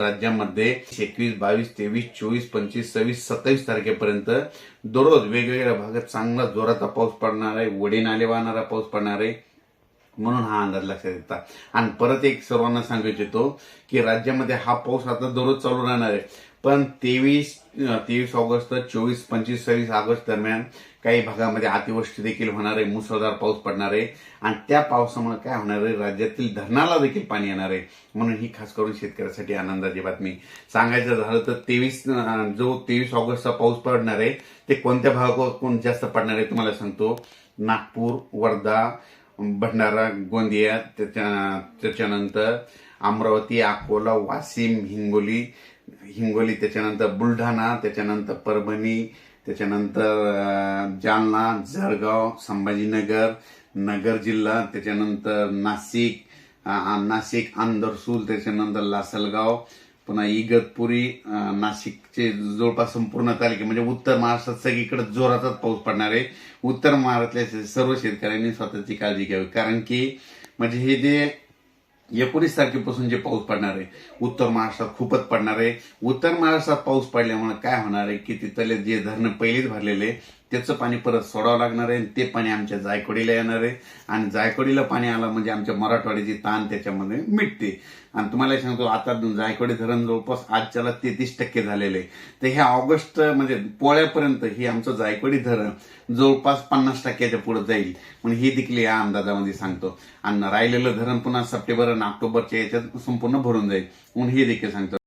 राज्यामध्ये एकवीस बावीस तेवीस चोवीस पंचवीस सव्वीस सत्तावीस तारखेपर्यंत दररोज वेगवेगळ्या भागात चांगला जोराचा पाऊस पडणार आहे वडीनाले वाहणारा पाऊस पडणार आहे म्हणून हा अंदाज लक्षात येतात आणि परत एक सर्वांना सांगू इच्छितो की राज्यामध्ये हा पाऊस आता दररोज चालू राहणार आहे. पण तेवीस तेवीस ऑगस्ट चोवीस पंचवीस सव्वीस ऑगस्ट दरम्यान काही भागामध्ये अतिवृष्टी देखील होणार आहे मुसळधार पाऊस पडणार आहे. आणि त्या पावसामुळे काय होणार आहे? राज्यातील धरणाला देखील पाणी येणार आहे. म्हणून ही खास करून शेतकऱ्यासाठी आनंदाची बातमी. सांगायचं झालं तर तेवीस जो तेवीस ऑगस्टचा पाऊस पडणार आहे ते कोणत्या भागावर जास्त पडणार आहे तुम्हाला सांगतो. नागपूर वर्धा भंडारा गोंदिया त्याच्या त्याच्यानंतर अमरावती अकोला वाशिम हिंगोली हिंगोली त्याच्यानंतर बुलढाणा त्याच्यानंतर परभणी त्याच्यानंतर जालना जळगाव संभाजीनगर नगर जिल्हा त्याच्यानंतर नाशिक नाशिक आंदरसूल त्याच्यानंतर लासलगाव पुन्हा इगतपुरी नाशिकचे जवळपास संपूर्ण तालुके म्हणजे उत्तर महाराष्ट्रात सगळीकडे जोरातच पाऊस पडणार आहे. उत्तर महाराष्ट्रातल्या सर्व शेतकऱ्यांनी स्वतःची काळजी घ्यावी. कारण की म्हणजे हे जे एकोणीस तारखेपासून जे पाऊस पडणार आहे उत्तर महाराष्ट्रात खूपच पडणार आहे. उत्तर महाराष्ट्रात पाऊस पडल्यामुळे काय होणार आहे की तिथले जे धरणं पहिलेच भरलेले त्याचं पाणी परत सोडावं लागणार आहे आणि ते पाणी आमच्या जायकवाडीला येणार आहे. आणि जायकवाडीला पाणी आलं म्हणजे आमच्या मराठवाड्याची ताण त्याच्यामध्ये मिटते. आणि तुम्हाला सांगतो आता जायकवाडी धरण जवळपास आजच्याला तेहतीस टक्के झालेले आहे. तर ह्या ऑगस्ट म्हणजे पोळ्यापर्यंत ही आमचं जायकवाडी धरण जवळपास पन्नास टक्क्याच्या पुढे जाईल. म्हणून हे देखील या अंदाजामध्ये सांगतो. आणि राहिलेलं धरण पुन्हा सप्टेंबर आणि ऑक्टोबरच्या याच्यात संपूर्ण भरून जाईल. म्हणून हे देखील सांगतो.